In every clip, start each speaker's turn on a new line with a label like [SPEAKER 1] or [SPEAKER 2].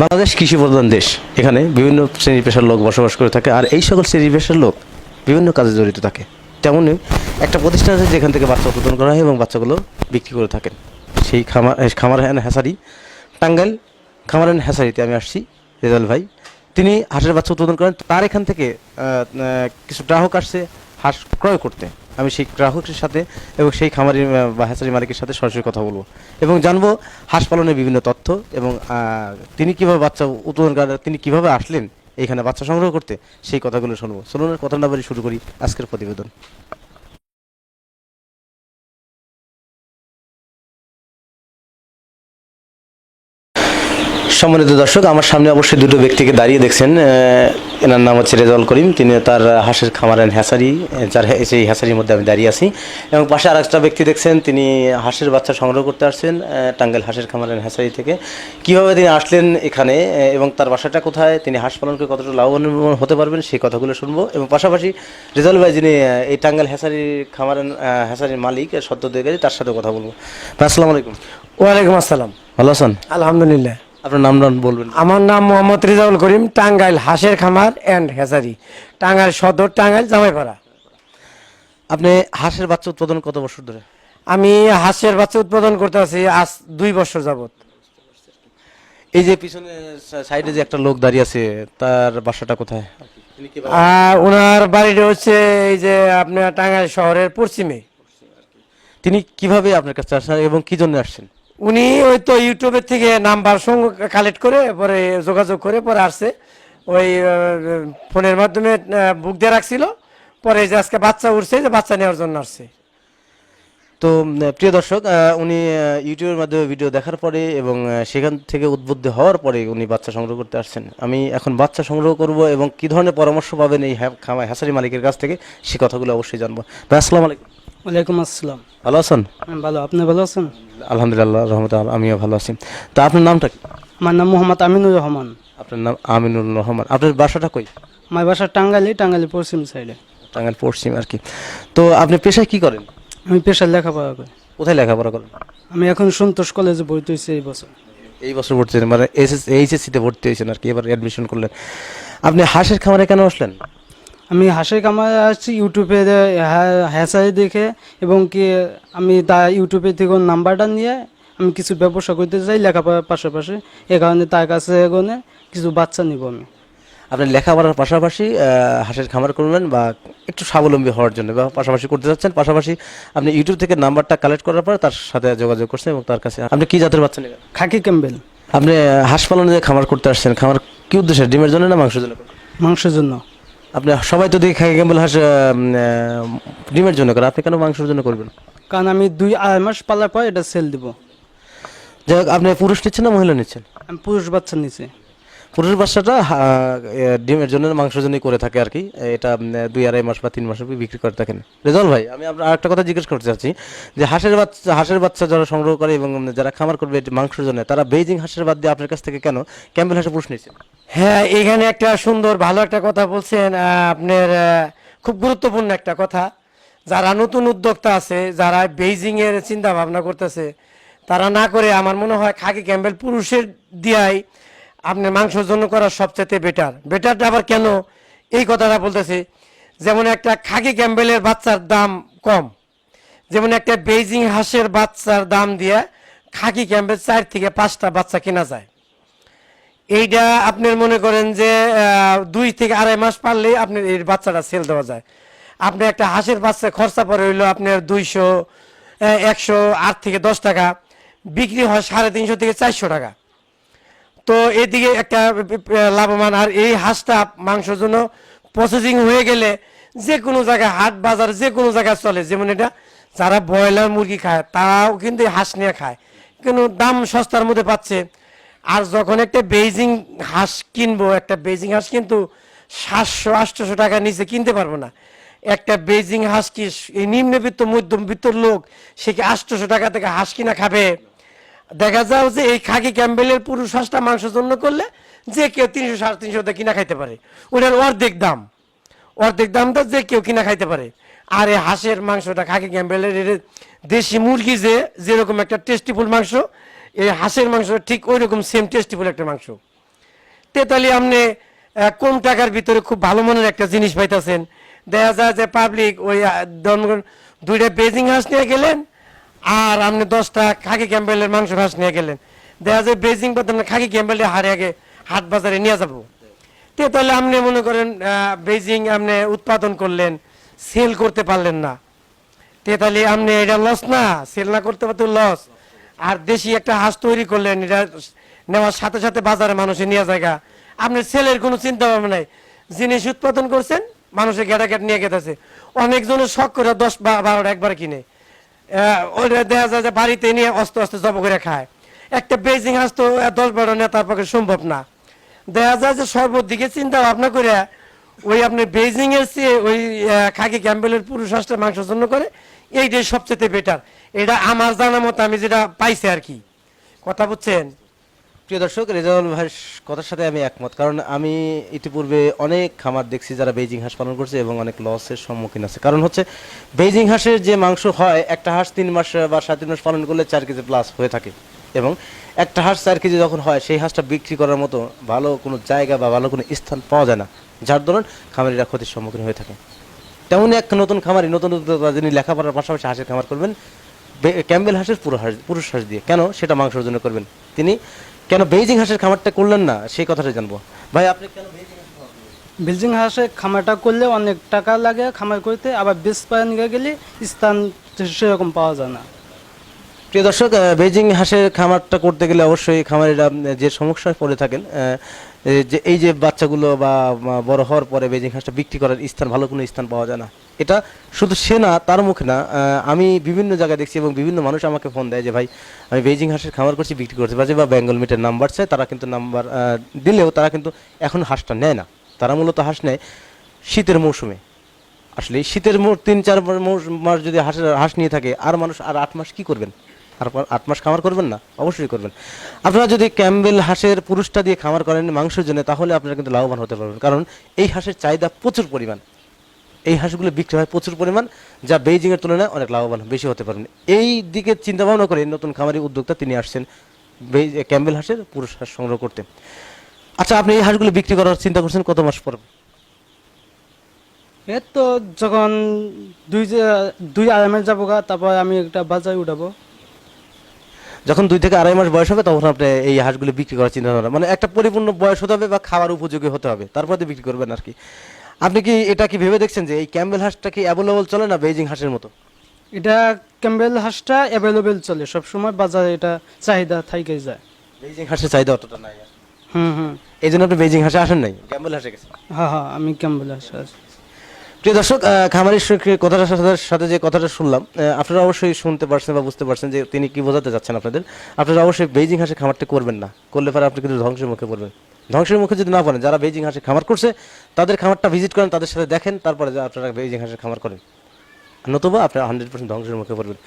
[SPEAKER 1] বাংলাদেশ কৃষি প্রধান দেশ। এখানে বিভিন্ন শ্রেণি পেশার লোক বসবাস করে থাকে আর এই সকল শ্রেণি পেশার লোক বিভিন্ন কাজে জড়িত থাকে। তেমনই একটা প্রতিষ্ঠান আছে যেখান থেকে বাচ্চা উৎপাদন করা হয় এবং বাচ্চাগুলো বিক্রি করে থাকেন। সেই খামার খামার অ্যান্ড হ্যাসারি। টাঙ্গাইল খামার অ্যান্ড হ্যাসারিতে আমি আসছি, রেজাল ভাই। তিনি হাঁসের বাচ্চা উৎপাদন করেন, তার এখান থেকে কিছু গ্রাহক আসছে হাঁস ক্রয় করতে। আমি সেই গ্রাহকের সাথে এবং সেই খামারি বা হ্যাচারি মালিকের সাথে সরাসরি কথা বলব। এবং জানব হাঁস পালনের বিভিন্ন তথ্য এবং তিনি কীভাবে বাচ্চা উৎপাদন তিনি কীভাবে আসলেন এইখানে বাচ্চা সংগ্রহ করতে, সেই কথাগুলো শুনব। আর কথা না বলে শুরু করি আজকের প্রতিবেদন। সম্মানিত দর্শক, আমার সামনে অবশ্যই দুটো ব্যক্তিকে দাঁড়িয়ে দেখছেন এনার নাম হচ্ছে রেজাউল করিম। তিনি তার হাঁসের খামার অ্যান্ড হ্যাসারি যার সেই হ্যাসারির মধ্যে আমি দাঁড়িয়ে আছি। এবং পাশে আরেকটা ব্যক্তি দেখছেন তিনি হাঁসের বাচ্চা সংগ্রহ করতে আসছেন টাঙ্গাইল হাঁসের খামার অ্যান্ড হ্যাসারি থেকে। কীভাবে তিনি আসলেন এখানে এবং তার বাসাটা কোথায় তিনি হাঁস পালন করে কতটা লাভবান হতে পারবেন সেই কথাগুলো শুনব। এবং পাশাপাশি রেজাউল ভাই যিনি এই টাঙ্গাইল হ্যাসারির খামার হ্যাসারির মালিক সদ্য দেখে তার সাথে কথা বলব। আসসালামু আলাইকুম।
[SPEAKER 2] ওয়ালাইকুম আসসালাম।
[SPEAKER 1] ভালো আছেন?
[SPEAKER 2] আলহামদুলিল্লাহ।
[SPEAKER 1] আপনার নাম নাম বলবেন।
[SPEAKER 2] আমার নাম মোহাম্মদ রিজাউল করিম টাঙ্গাইল হাঁসের খামার অ্যান্ড হেসারি টাঙ্গাইল সদর টাঙ্গাইল জামাইপাড়া।
[SPEAKER 1] আপনি হাঁসের বাচ্চা উৎপাদন কত বছর ধরে?
[SPEAKER 2] আমি হাঁসের বাচ্চা উৎপাদন করতে আছি আজ দুই বছর যাবত
[SPEAKER 1] এই যে পিছনে সাইডে যে একটা লোক দাঁড়িয়ে আছে তার বাসাটা কোথায়?
[SPEAKER 2] আর ওনার বাড়িটা হচ্ছে এই যে আপনার টাঙ্গাইল শহরের পশ্চিমে।
[SPEAKER 1] তিনি কীভাবে আপনার কাছে আসেন এবং কি জন্য আসছেন?
[SPEAKER 2] উনি ওই তো ইউটিউবের থেকে নাম্বার কালেক্ট করে, পরে যোগাযোগ করে, পরে আসছে। ওই ফোনের মাধ্যমে বুক দিয়ে রাখছিল। পরে যে আজকে বাচ্চা উঠছে, যে বাচ্চা নেওয়ার জন্য আসছে।
[SPEAKER 1] তো প্রিয় দর্শক উনি ইউটিউবের মাধ্যমে ভিডিও দেখার পরে এবং সেখান থেকে উদ্বুদ্ধ হওয়ার পরে উনি বাচ্চা সংগ্রহ করতে আসছেন। আমি এখন বাচ্চা সংগ্রহ করব এবং কি ধরনের পরামর্শ পাবেন এই হ্যাঁ খামার হ্যাসারি মালিকের কাছ থেকে, সে কথাগুলো অবশ্যই জানব। আসসালামু আলাইকুম।
[SPEAKER 3] ওয়ালাইকুম আসসালাম।
[SPEAKER 1] ভালো আছেন?
[SPEAKER 3] ভালো। আপনি ভালো আছেন?
[SPEAKER 1] আলহামদুলিল্লাহ রহমত আমিও ভালো আছি। তো আপনার নামটা কি?
[SPEAKER 3] আমার নাম মোহাম্মদ আমিনুর রহমান।
[SPEAKER 1] আপনার নাম আমিনুল রহমান। আপনার বাসাটা কই?
[SPEAKER 3] আমার বাসা টাঙ্গাইলি টাঙ্গাইলি পশ্চিম সাইডে
[SPEAKER 1] টাঙ্গাইল পশ্চিম আর কি। তো আপনি পেশায় কি করেন?
[SPEAKER 3] আমি পেশার লেখাপড়া করি।
[SPEAKER 1] কোথায় লেখাপড়া করেন?
[SPEAKER 3] আমি এখন সন্তোষ কলেজে ভর্তি হয়েছি এই বছর।
[SPEAKER 1] এই বছর ভর্তি হয়েছেন মানে এইচএসসিতে ভর্তি হয়েছেন আর কি এবার অ্যাডমিশন করলেন। আপনি হাঁসের খামারে কেন আসলেন?
[SPEAKER 3] আমি হাঁসের কামারে আসছি ইউটিউবে হ্যাসারি দেখে এবং কি আমি তা ইউটিউবে থেকে নাম্বারটা নিয়ে আমি কিছু ব্যবসা করতে চাই লেখাপড়ার পাশাপাশি। এ কারণে তার কাছে এগোনে কিছু বাচ্চা নিব আমি।
[SPEAKER 1] আপনি লেখাপড়ার পাশাপাশি হাঁসের খামার করলেন বা একটু স্বাবলম্বী হওয়ার জন্য বা পাশাপাশি করতে যাচ্ছেন। পাশাপাশি আপনি ইউটিউব থেকে নাম্বারটা কালেক্ট করার পর তার সাথে যোগাযোগ করছেন এবং তার কাছে আপনি কি জাতের বাচ্চা নেবেন
[SPEAKER 3] খাকি ক্যাম্বেল।
[SPEAKER 1] আপনি হাঁস পালনে খামার করতে আসছেন খামার কি উদ্দেশ্যে? ডিমের জন্য না মাংসের জন্য?
[SPEAKER 3] মাংসের জন্য।
[SPEAKER 1] আপনি সবাই তো দেখি খাই ক্যাম্বেল হাঁস ডিমের জন্য করে আপনি কেন মাংসের জন্য করবেন?
[SPEAKER 3] কারণ আমি দুই আড়াই মাস পালার পর এটা সেল দিব।
[SPEAKER 1] যাই হোক আপনি পুরুষ নিচ্ছেন না মহিলা নিচ্ছেন?
[SPEAKER 3] আমি পুরুষ বাচ্চা নিচে
[SPEAKER 1] পুরুষ বাচ্চাটা ডিমের জন্য, মাংসের জন্যই করে থাকে আর কি। এটা দুই আড়াই মাস বা তিন মাস বিক্রি করে থাকেন। রেজাল ভাই, আমি আপনার আরেকটা কথা জিজ্ঞেস করতে চাচ্ছি, যে হাঁসের বাচ্চা হাঁসের বাচ্চা যারা সংগ্রহ করে এবং যারা খামার করবে মাংসের জন্য, তারা বেজিং হাঁসের বাদ দিয়ে আপনার কাছ থেকে কেন ক্যাম্বেল হাঁসের পুরুষ নিচ্ছেন
[SPEAKER 2] হ্যাঁ এখানে একটা সুন্দর, ভালো একটা কথা বলছেন আপনার খুব গুরুত্বপূর্ণ একটা কথা। যারা নতুন উদ্যোক্তা আছে, যারা বেইজিং এর চিন্তা ভাবনা করতেছে, তারা না করে, আমার মনে হয়, খাকি ক্যাম্বেল পুরুষের দিয়াই আপনার মাংসের জন্য করা সবচেয়ে বেটার বেটারটা আবার কেন? এই কথাটা বলতেছি, যেমন একটা খাকি ক্যাম্বেলের বাচ্চার দাম কম, যেমন একটা বেইজিং হাঁসের বাচ্চার দাম দিয়ে খাকি ক্যাম্বেল চার থেকে পাঁচটা বাচ্চা কেনা যায়। এইটা আপনার মনে করেন যে দুই থেকে আড়াই মাস পারলেই আপনার এই বাচ্চাটা সেল দেওয়া যায়। আপনি একটা হাঁসের বাচ্চা খরচা পরে হইল আপনার দুইশো একশো আট থেকে দশ টাকা, বিক্রি হয় সাড়ে তিনশো থেকে চারশো টাকা। তো এদিকে একটা লাভবান। আর এই হাঁসটা মাংসের জন্য প্রসেসিং হয়ে গেলে যে কোনো জায়গায় হাট বাজার যে কোনো জায়গায় চলে। যেমন এটা যারা ব্রয়লার মুরগি খায়, তারাও কিন্তু হাঁস নিয়ে খায়। কিন্তু দাম সস্তার মধ্যে পাচ্ছে। আর যখন একটা বেজিং হাঁস কিনবো, একটা বেজিং হাঁস কিন্তু সাতশো, আটশোশো টাকা নিচে কিনতে পারব না। একটা বেজিং হাঁস কি নিম্নবিত্ত, মধ্যবিত্ত লোক, সে কি আটশোশো টাকা থেকে হাঁস কিনা খাবে? দেখা যাও যে এই খাকি ক্যাম্বেলের পুরুষ হাঁসটা মাংসের জন্য করলে যে কেউ তিনশো, সাড়ে তিনশো তিনশোতে কিনা খাইতে পারে। ওটার অর্ধেক দাম। অর্ধেক দামটা যে কেউ কিনা খাইতে পারে। আর এই হাঁসের মাংসটা খাকি ক্যাম্বেলের দেশি মুরগি যে, যেরকম একটা টেস্টিফুল মাংস, এই হাঁসের মাংস ঠিক ওই রকম সেম টেস্টিফুল একটা মাংস। তেতালি আপনি কম টাকার ভিতরে খুব ভালো মনের একটা জিনিস পাইতেছেন। দেখা যায় যে পাবলিক ওই দুইটা বেজিং হাঁস নিয়ে গেলেন আর আপনি দশটা খাকি ক্যাম্বেলের মাংস হাঁস নিয়ে গেলেন। দেখা যায় বেজিং পাতেন খাকি ক্যাম্বেলটা হারে আগে হাট বাজারে নিয়ে যাব। তে তাহলে আপনি মনে করেন বেজিং আপনি উৎপাদন করলেন, সেল করতে পারলেন না। তে তাহলে আপনি এটা লস না, সেল না করতে পারতে লস আর দেশি একটা হাঁস তৈরি করলেন, এটা নেওয়ার সাথে সাথে বাজারে মানুষে নিয়ে জায়গা। আপনি সেলের কোনো চিন্তা ভাবনা নাই জিনিস উৎপাদন করছেন, মানুষে গেটা গেট নিয়ে গেতেছে। অনেকজনের শখ করে দশ বারোটা একবার কিনে। দেখা যায় যে বাড়িতে নিয়ে অস্ত অস্ত জব করে খায়। একটা বেজিং হাঁস দশ বারো নেতার তার পক্ষে সম্ভব না। দেখা যায় যে সর্বদিকে চিন্তা ভাবনা করে ওই আপনি বেজিং এর চেয়ে ওই খাকি ক্যাম্বেলের পুরুষ হাঁসটা মাংস জন্য করে, এইটাই সবচেয়ে বেটার এটা আমার জানা মতো আমি যেটা পাইছি আর কি। কথা বুঝছেন?
[SPEAKER 1] প্রিয় দর্শক, রেজাউল ভাইয়ের কথার সাথে আমি একমত। কারণ আমি ইতিপূর্বে অনেক খামার দেখছি যারা বেজিং হাঁস পালন করছে এবং অনেক লসের সম্মুখীন আছে। কারণ হচ্ছে বেজিং হাঁসের যে মাংস হয়, একটা হাঁস তিন মাস বা সাড়ে তিন মাস পালন করলে চার কেজি প্লাস হয়ে থাকে। এবং একটা হাঁস চার কেজি যখন হয়, সেই হাঁসটা বিক্রি করার মতো ভালো কোনো জায়গা বা ভালো কোনো স্থান পাওয়া যায় না, যার দরুন খামারিরা ক্ষতির সম্মুখীন হয়ে থাকে। তেমনই এক নতুন খামারি, নতুন উদ্যোক্তা যিনি লেখাপড়ার পাশাপাশি হাঁসের খামার করবেন ক্যাম্বেল হাঁসের পুরো হাঁস, পুরুষ হাঁস দিয়ে। কেন? সেটা মাংসের জন্য করবেন। তিনি কেন বেজিং হাঁসের খামারটা করলেন না? সেই কথাটা জানব। ভাই, আপনি কেন বেজিং হাঁসের
[SPEAKER 3] খামারটা করলে অনেক টাকা লাগে খামার করতে, আবার বেশ পায় নিয়ে গেলে স্থান সেরকম পাওয়া যায় না।
[SPEAKER 1] প্রিয় দর্শক বেইজিং হাঁসের খামারটা করতে গেলে অবশ্যই খামারিরা যে সমস্যায় পড়ে থাকেন যে এই যে বাচ্চাগুলো বা বড় হওয়ার পরে বেজিং হাঁসটা বিক্রি করার স্থান, ভালো কোনো স্থান পাওয়া যায় না। এটা শুধু সে না, তার মুখে না আমি বিভিন্ন জায়গায় দেখছি এবং বিভিন্ন মানুষ আমাকে ফোন দেয় যে, ভাই, আমি বেইজিং হাঁসের খামার করছি, বিক্রি করতে পারছি বা বেঙ্গল মিটের নাম্বার চাই। তারা কিন্তু নাম্বার দিলেও তারা কিন্তু এখন হাঁসটা নেয় না। তারা মূলত হাঁস নেয় শীতের মৌসুমে। আসলে শীতের তিন, চার মাস যদি হাঁসের, হাঁস নিয়ে থাকে, আর মানুষ আর আট মাস কি করবেন? আর আট মাস খামার করবেন না? অবশ্যই করবেন। আপনারা যদি ক্যাম্বেল হাঁসের পুরুষটা দিয়ে খামার করেন, মাংসের জন্য, তাহলে আপনারা কিন্তু লাভবান হতে পারবেন। কারণ এই হাঁসের চাহিদা প্রচুর পরিমাণ। এই হাঁসগুলো বিক্রি হয় প্রচুর পরিমাণ, যা বেইজিং এর তুলনায় অনেক লাভবান, বেশি হতে পারেন। এই দিকে চিন্তা ভাবনা করে নতুন খামারি উদ্যোক্তা তিনি আসছেন ক্যাম্বেল হাঁসের পুরুষ হাঁস সংগ্রহ করতে। আচ্ছা আপনি এই হাঁসগুলো বিক্রি করার চিন্তা করছেন কত মাস পর?
[SPEAKER 3] এর তো যখন দুই দুই আড়াই যাব গা, তারপর আমি একটা বাজারে উঠাবো।
[SPEAKER 1] যখন দুই থেকে আড়াই মাস বয়স হবে তখন আপনি এই হাঁসগুলো বিক্রি করার চিন্তা ভাবনা। মানে একটা পরিপূর্ণ বয়স হতে হবে বা খাওয়ার উপযোগী হতে হবে তারপরে তো বিক্রি করবেন আর কি। আপনি কি এটা কি ভেবে দেখছেন যে এই ক্যাম্বেল হাঁসটা কি অ্যাভেলেবল চলে না বেজিং হাঁসের মতো?
[SPEAKER 3] এটা ক্যাম্বেল হাঁসটা অ্যাভেলেবেল চলে সবসময় বাজারে এটা চাহিদা থাইকে যায়।
[SPEAKER 1] বেজিং হাঁসের চাহিদা অতটা নাই
[SPEAKER 3] হুম হুম।
[SPEAKER 1] এই জন্য আপনি বেজিং হাঁসে আসেন নাই? ক্যাম্বেল হাঁসে গেছেন?
[SPEAKER 3] হ্যাঁ হ্যাঁ আমি ক্যাম্বেল হাঁস আছি।
[SPEAKER 1] প্রিয় দর্শক খামারের কথাটার সাথে যে কথাটা শুনলাম আপনারা অবশ্যই শুনতে পারছেন বা বুঝতে পারছেন যে তিনি কি বোঝাতে যাচ্ছেন আপনাদের। আপনারা অবশ্যই বেজিং হাঁসের খামারটা করবেন না। করলে পরে আপনি কিন্তু ধ্বংসের মুখে পড়বেন। ধ্বংসের মুখে যদি না পড়েন, যারা বেজিং হাঁসের খামার করছে, তাদের খামারটা ভিজিট করেন, তাদের সাথে দেখেন, তারপরে আপনারা বেজিং হাঁসের খামার করেন। নতুবা আপনারা হান্ড্রেড পার্সেন্ট ধ্বংসের মুখে পড়বেন।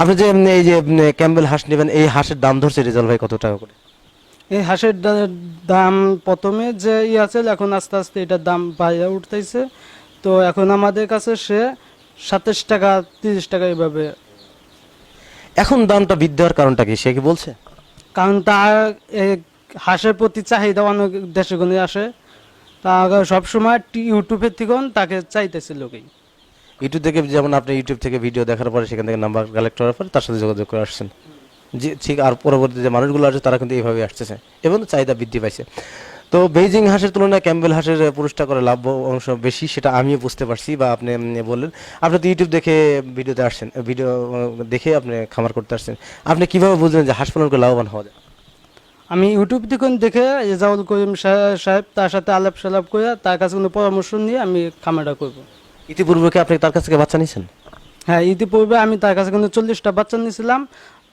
[SPEAKER 1] আপনি যে এই যে ক্যাম্বেল হাঁস নেবেন, এই হাঁসের দাম ধরছে রেজাল ভাই কত টাকা করে?
[SPEAKER 3] এই হাঁসের দাম প্রথমে যে ই আছে, এখন আস্তে আস্তে এটার দাম বাইরে উঠতেছে। তো এখন আমাদের কাছে সে সাতাশ টাকা তিরিশ টাকা এইভাবে
[SPEAKER 1] এখন দামটা বৃদ্ধি হওয়ার কারণটা কি সে কি বলছে?
[SPEAKER 3] কারণ তার হাঁসের প্রতি চাহিদা অনেক দেশে গুণে আসে। তা সবসময় টি- ইউটিউবের থেকে তাকে চাইতেছে লোকেই।
[SPEAKER 1] ইউটিউব থেকে যেমন আপনি ইউটিউব থেকে ভিডিও দেখার পরে সেখান থেকে নাম্বার কালেক্ট করার পরে তার সাথে যোগাযোগ করে আসছেন। যে ঠিক আর পরবর্তী যে মানুষগুলো আছে তারা কিন্তু এইভাবে আসতেছে। এবং চাহিদা বৃদ্ধি পাইছে। তো বেইজিং হাঁসের তুলনায় ক্যাম্বেল হাঁসের পুরুষটা করে লাভ অংশ বেশি সেটা আমিও বুঝতে পারছি বা আপনি বললেন। আপনি তো ইউটিউব দেখে ভিডিওতে আসছেন ভিডিও দেখে আপনি খামার করতে আসছেন। আপনি কীভাবে বুঝলেন যে হাঁস পালন করে লাভবান হওয়া যায়?
[SPEAKER 3] আমি ইউটিউব থেকে দেখে রেজাউল করিম সাহেব তার সাথে আলাপ সালাপ করে তার কাছে কোনো পরামর্শ নিয়ে আমি খামারটা করব।
[SPEAKER 1] ইতিপূর্বে কি আপনি তার কাছ থেকে বাচ্চা নিয়েছেন?
[SPEAKER 3] হ্যাঁ ইতিপূর্বে আমি তার কাছে কিন্তু চল্লিশটা বাচ্চা নিয়েছিলাম।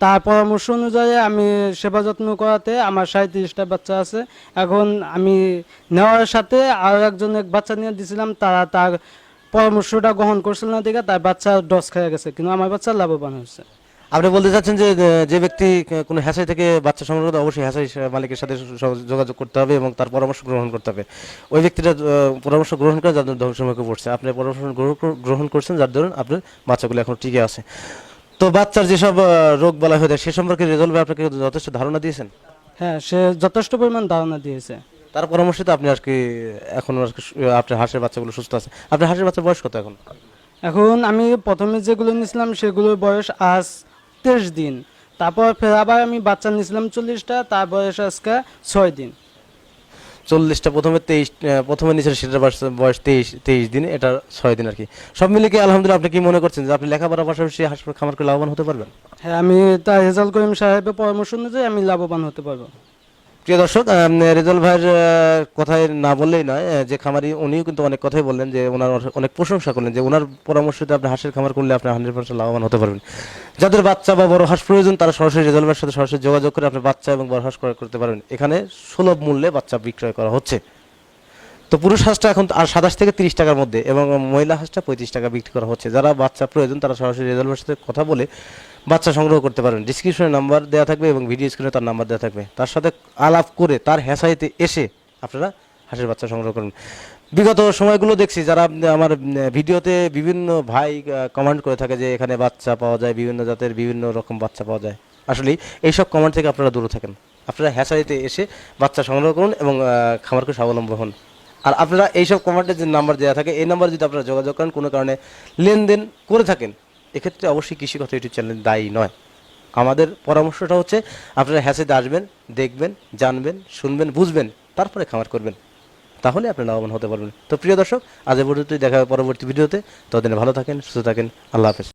[SPEAKER 3] তার পরামর্শ অনুযায়ী আমি সেবা যত্ন করাতে আমার সাঁত্রিশটা বাচ্চা আছে। এখন আমি নেওয়ার সাথে আরও একজন এক বাচ্চা নিয়ে দিয়েছিলাম তারা তার পরামর্শটা গ্রহণ করছিল না দেখে তার বাচ্চা ডস খেয়ে গেছে, কিন্তু আমার বাচ্চা লাভবান হয়েছে।
[SPEAKER 1] আপনি বলতে চাচ্ছেন যে যে ব্যক্তি কোনো হ্যাসাই থেকে বাচ্চা সংগ্রহ করতে অবশ্যই হ্যাসাই মালিকের সাথে যোগাযোগ করতে হবে এবং তার পরামর্শ গ্রহণ করতে হবে। ওই ব্যক্তিটা পরামর্শ গ্রহণ করে যাদের ধ্বংসমুখে পড়ছে। আপনি পরামর্শ গ্রহণ গ্রহণ করছেন, যার ধরুন আপনার বাচ্চাগুলো এখন টিকে আছে। তো বাচ্চার যেসব রোগ বলা হয়ে থাকে সে সম্পর্কে রেজলভে আপনাকে যথেষ্ট ধারণা দিয়েছেন?
[SPEAKER 3] হ্যাঁ সে যথেষ্ট পরিমাণ ধারণা দিয়েছে।
[SPEAKER 1] তার পরামর্শে তো আপনি আজকে এখন আপনার হাঁসের বাচ্চাগুলো সুস্থ আছে আপনার হাঁসের বাচ্চার বয়স কত এখন?
[SPEAKER 3] এখন আমি প্রথমে যেগুলো নিয়েছিলাম সেগুলোর বয়স আজ তেইশ দিন। তারপর ফের আবার আমি বাচ্চা নিয়েছিলাম চল্লিশটা তার বয়স আজকে ছয় দিন।
[SPEAKER 1] চল্লিশটা, প্রথমে তেইশ প্রথমে নিচের সেটার বয়স তেইশ তেইশ দিন, এটা ছয় দিন আর কি। সব মিলে কি আলহামদুলিল্লাহ আপনি কি মনে করছেন যে আপনি লেখাপড়া পাশাপাশি হাসপাতাল খামার করে লাভবান হতে পারবেন?
[SPEAKER 3] হ্যাঁ আমি তা হেজাল করিম সাহেবের পরামর্শ অনুযায়ী আমি লাভবান হতে পারব।
[SPEAKER 1] প্রিয় দর্শক রেজাল ভাইয়ের কথায় না বললেই নয় যে খামারি, উনিও কিন্তু অনেক কথাই বললেন যে ওনার অনেক প্রশংসা করলেন যে ওনার পরামর্শতে আপনি হাঁসের খামার করলে আপনি হান্ড্রেড পার্সেন্ট লাভবান হতে পারবেন। যাদের বাচ্চা বা বড় হাঁস প্রয়োজন, তারা সরাসরি রেজাল ভাইয়ের সাথে সরাসরি যোগাযোগ করে আপনি বাচ্চা এবং বড় হাঁস ক্রয় করতে পারবেন। এখানে সুলভ মূল্যে বাচ্চা বিক্রয় করা হচ্ছে। তো পুরুষ হাঁসটা এখন আর সাতাশ থেকে তিরিশ টাকার মধ্যে এবং মহিলা হাঁসটা পঁয়ত্রিশ টাকা বিক্রি করা হচ্ছে। যারা বাচ্চা প্রয়োজন তারা সরাসরি রেজাল্ট ভাইয়ের সাথে কথা বলে বাচ্চা সংগ্রহ করতে পারবেন ডিসক্রিপশনে নাম্বার দেওয়া থাকবে এবং ভিডিও স্ক্রিনে তার নাম্বার দেওয়া থাকবে। তার সাথে আলাপ করে তার হ্যাসাইতে এসে আপনারা হাঁসের বাচ্চা সংগ্রহ করুন। বিগত সময়গুলো দেখছি যারা, আমার ভিডিওতে বিভিন্ন ভাই কমেন্ট করে থাকে যে এখানে বাচ্চা পাওয়া যায়, বিভিন্ন জাতের বিভিন্ন রকম বাচ্চা পাওয়া যায়। আসলে এইসব কমেন্ট থেকে আপনারা দূরে থাকেন। আপনারা হ্যাসারিতে এসে বাচ্চা সংগ্রহ করুন এবং খামারকে স্বাবলম্বী হন। আর আপনারা এইসব কমেন্টের যে নাম্বার দেওয়া থাকে, এই নাম্বার যদি আপনারা যোগাযোগ করেন, কোনো কারণে লেনদেন করে থাকেন, এক্ষেত্রে অবশ্যই কৃষি কথা ইউটিউব চ্যানেল দায়ী নয়। আমাদের পরামর্শটা হচ্ছে, আপনারা হ্যাসেতে আসবেন, দেখবেন, জানবেন, শুনবেন, বুঝবেন, তারপরে খামার করবেন। তাহলে আপনি লাভবান হতে পারবেন। তো প্রিয় দর্শক, আজ পর্যন্তই, দেখা হবে পরবর্তী ভিডিওতে। ততদিনে ভালো থাকেন, সুস্থ থাকেন, আল্লাহ হাফেজ।